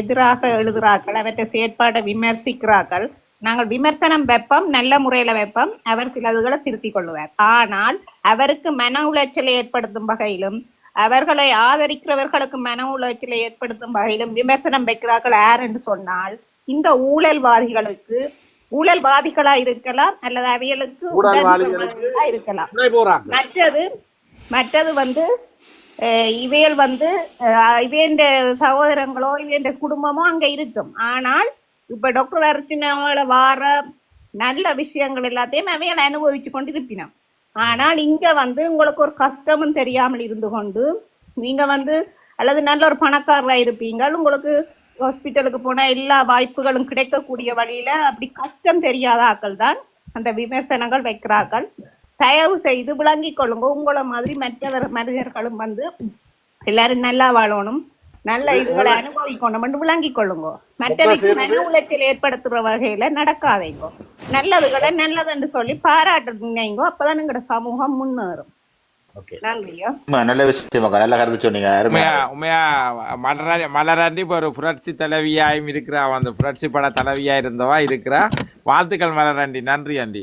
எதிராக எழுதுகிறார்கள் அவற்றை செயற்பாட்டை விமர்சிக்கிறார்கள். நாங்கள் விமர்சனம் வைப்போம் நல்ல முறையில வைப்போம் அவர் சிலதுகளை திருத்திக் கொள்ளுவார். ஆனால் அவருக்கு மன உளைச்சலை ஏற்படுத்தும் வகையிலும் அவர்களை ஆதரிக்கிறவர்களுக்கு மன உளைச்சலை ஏற்படுத்தும் வகையிலும் விமர்சனம் வைக்கிறார்கள் யார் என்று சொன்னால் இந்த ஊழல்வாதிகளுக்கு ஊழல்வாதிகளா இருக்கலாம் அல்லது அவைகளுக்கு இருக்கலாம். மற்றது மற்றது வந்து இவையல் இவைகள் வந்து இவையண்ட சகோதரங்களோ இவையண்ட குடும்பமோ அங்கே இருக்கும். ஆனால் இப்போ டாக்டர் அர்ச்சனாவோட வார நல்ல விஷயங்கள் எல்லாத்தையும் அவையல் அனுபவிச்சு கொண்டு இருப்பினோம் ஆனால் இங்கே வந்து உங்களுக்கு ஒரு கஷ்டமும் தெரியாமல் இருந்து கொண்டு நீங்கள் வந்து அல்லது நல்ல ஒரு பணக்காரராக இருப்பீங்க உங்களுக்கு ஹாஸ்பிட்டலுக்கு போனால் எல்லா வாய்ப்புகளும் கிடைக்கக்கூடிய வழியில் அப்படி கஷ்டம் தெரியாத ஆக்கள் தான் அந்த விமர்சனங்கள் வைக்கிறார்கள். தயவு செய்து விளங்கிக் கொள்ளுங்க. உங்களை மாதிரி மற்றவர் மனிதர்களும் வந்து எல்லாரும் நல்லா வாழணும். நல்ல இதுகளை அனுபவிக்கணும் விளங்கிக் கொள்ளுங்க. மற்றவைக்கு மன உளைச்சல் ஏற்படுத்துற வகையில நடக்காதீங்க. நல்லதுகளை நல்லதுன்னு சொல்லி பாராட்டுங்க அப்பதான் எங்களோட சமூகம் முன்னேறும். நல்ல விஷயம் அக்கா நல்ல கருத்து சொன்னீங்க. அருமையா உண்மையா உண்மையா மலரா மலராண்டி இப்போ ஒரு புரட்சி தலைவியாயும் இருக்கிறா. அந்த புரட்சி பட தலைவியா இருந்தவா இருக்கிறா. வாழ்த்துக்கள் மலராண்டி. நன்றி ஆண்டி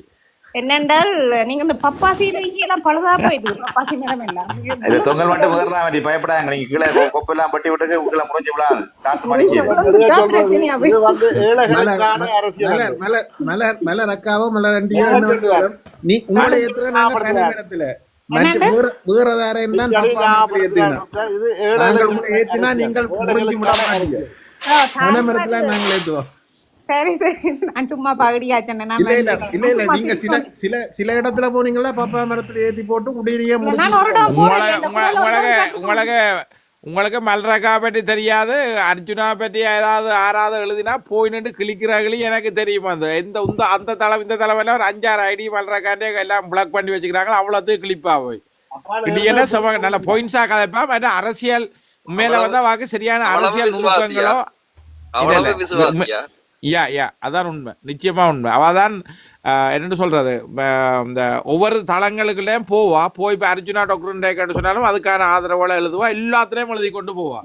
என்னென்றால் நீங்க இந்த பப்பாசியில எல்லாம் பழுதா போயிடுது. பப்பாசி மரம் எல்லாம் இது தொங்கல் மட்டும் வேறலாம் வேண்டி பயப்படாங்க நீங்க கீழே கொ- கொப்பெல்லாம் பட்டி விட்டுட்டு உங்களை முறிஞ்சு விடாது காத்து ஏழைகளுக்கான மலர் மலர் அக்காவோ மலர் அண்டியோ என்ன வேணும்? நீ உங்களை ஏத்துற நாங்க மற்ற வேற தான் ஏத்தினா நீங்கள் முறிஞ்சு விட மாட்டீங்க. நாங்கள் ஏத்துவோம். சரி சரி. நான் சும்மா பகடியாச்சேன் நான் இல்ல இல்ல இல்ல நீங்க சில. சில சில இடத்துல போனீங்களா பப்பா மரத்துல ஏத்தி போட்டு குடியிலேயே உங்களுக்கு உங்களுக்கு மல்ரகா பற்றி தெரியாது அர்ஜுனா பற்றி ஏதாவது ஆறாவது எழுதினா போய் நின்று கிளிக்கிறாங்களே எனக்கு தெரியும். அந்த இந்த இந்த அந்த தளம் இந்த தலைமையில ஒரு அஞ்சாறு ஐடி மல்ரகாண்டே எல்லாம் பிளாக் பண்ணி வச்சுக்கிறாங்க. அவ்வளோத்துக்கு கிளிப்பா போய். கிளியனா சம நல்ல பாயிண்ட்ஸா கதைப்பா? மற்ற அரசியல் உண்மையில வந்தா வாக்கு சரியான அரசியல் விசுவாசியா? நுணுக்கங்களோ? யா யா அதான் உண்மை. நிச்சயமா உண்மை. அவ தான் என்னென்னு சொல்றது? ஆஹ் இந்த ஒவ்வொரு தளங்களுக்குள்ளேயும் போவா. போய் இப்போ அர்ஜுனா டாக்டர் சொன்னாலும் அதுக்கான ஆதரவோட எழுதுவா. எல்லாத்துலயும் எழுதி கொண்டு போவா.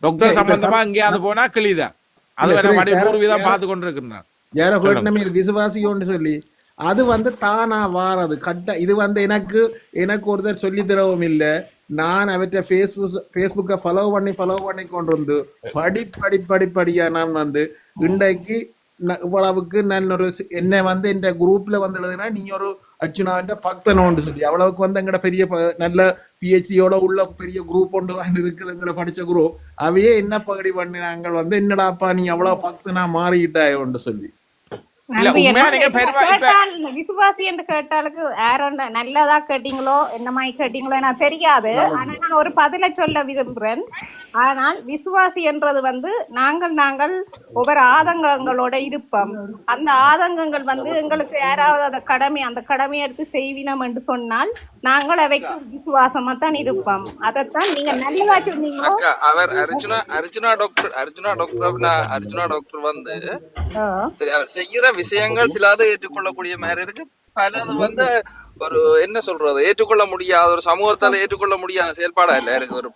டாக்டர் சம்பந்தமா எங்கேயாவது போனா கிளிதான் அது வேற பூர்வீதம் யாரோ- பார்த்து கொண்டு இருக்கிறான் யாரோ நம்ம இது விசுவாசியோன்னு சொல்லி அது வந்து தானா வாரது. கட்ட இது வந்து எனக்கு எனக்கு ஒருத்தர் சொல்லி தரவும் இல்லை. நான் அவற்றை ஃபேஸ்புக் ஃபேஸ்புக்கை ஃபாலோ பண்ணி ஃபாலோ பண்ணி கொண்டு வந்து படி படி படி படியா நான் வந்து இன்றைக்கு இவ்வளவுக்கு நான் ஒரு என்னை வந்து இந்த குரூப்ல வந்து எழுதுனா நீ ஒரு அச்சுனாவின் பக்தனோன்னு சொல்லி. அவ்வளவுக்கு வந்து எங்கட பெரிய ப- நல்ல பிஹெச்டியோட உள்ள பெரிய குரூப் ஒன்று தான் இருக்குது எங்கட படிச்ச குரூப் அவையே என்ன பகடி பண்ணினாங்க வந்து என்னடாப்பா நீ அவ்வளவு பக்தனா மாறிக்கிட்டாயோன்னு சொல்லி. விசுவாசி என்று கேட்டாலுக்கு யாரோண்ட நல்லதா கேட்டீங்களோ என்ன மாதிரி கேட்டீங்களோ எனக்கு தெரியாது. ஆனா நான் ஒரு பதிலை சொல்ல விரும்புறேன். ஆனால் விசுவாசி என்றது வந்து நாங்கள் நாங்கள் ஒவ்வொரு ஆதங்கங்களோட இருப்போம். அந்த ஆதங்கங்கள் வந்து எங்களுக்கு யாராவது அந்த கடமை அந்த கடமையை எடுத்து செய்வினம் என்று சொன்னால் நாங்கள் அவைக்கு விசுவாசமா தான் இருப்போம். அதைத்தான் நீங்க நல்லதா சொன்னீங்களோ? அக்கா அவர் அர்ஜுனா அர்ஜுனா டாக்டர் அர்ஜுனா டாக்டர் அப்படின்னா அர்ஜுனா டாக்டர் வந்து. சரி அவர் செய்யற விஷயங்கள் சிலது ஏற்றுக்கொள்ளக்கூடிய மாதிரி இருக்கு. பலது வந்து ஒரு என்ன சொல்றது ஏற்றுக்கொள்ள முடியாத ஒரு சமூகத்தால ஏற்றுக்கொள்ள முடியாத செயல்பாடா இல்ல இருக்கு. ஒரு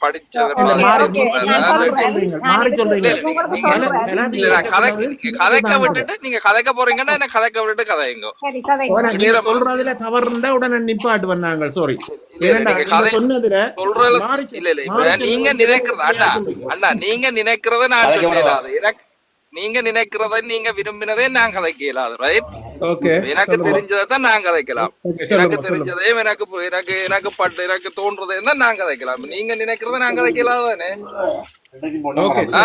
நீங்க கதைக்க விட்டுட்டு நீங்க கதைக்க போறீங்கன்னா என்ன கதைக்க விட்டுட்டு கதைங்க. சரி கதை. ஓ, நான் நீங்க சொல்றதுல தவறு இருந்தா உடனே நிப்பாட்டு வந்தாங்க. சாரி இல்ல, இல்ல, நீங்க நினைக்கிறது அண்ணா. அண்ணா நீங்க நினைக்கிறத நான் கதைக்க சொல்ல விடவா? இயலாது எனக்கு நீங்க நினைக்கிறத நீங்க விரும்பினதே நான் கதைக்க இயலாது ரைட் ஓகே எனக்கு தெரிஞ்சதை தான் நான் கதைக்கலாம். எனக்கு தெரிஞ்சதையும் எனக்கு எனக்கு எனக்கு பட்டு எனக்கு தோன்றதையும் தான் நான் கதைக்கலாம். நீங்க நினைக்கிறத நான் கதைக்க இயலாதானே ஓகே ஆ?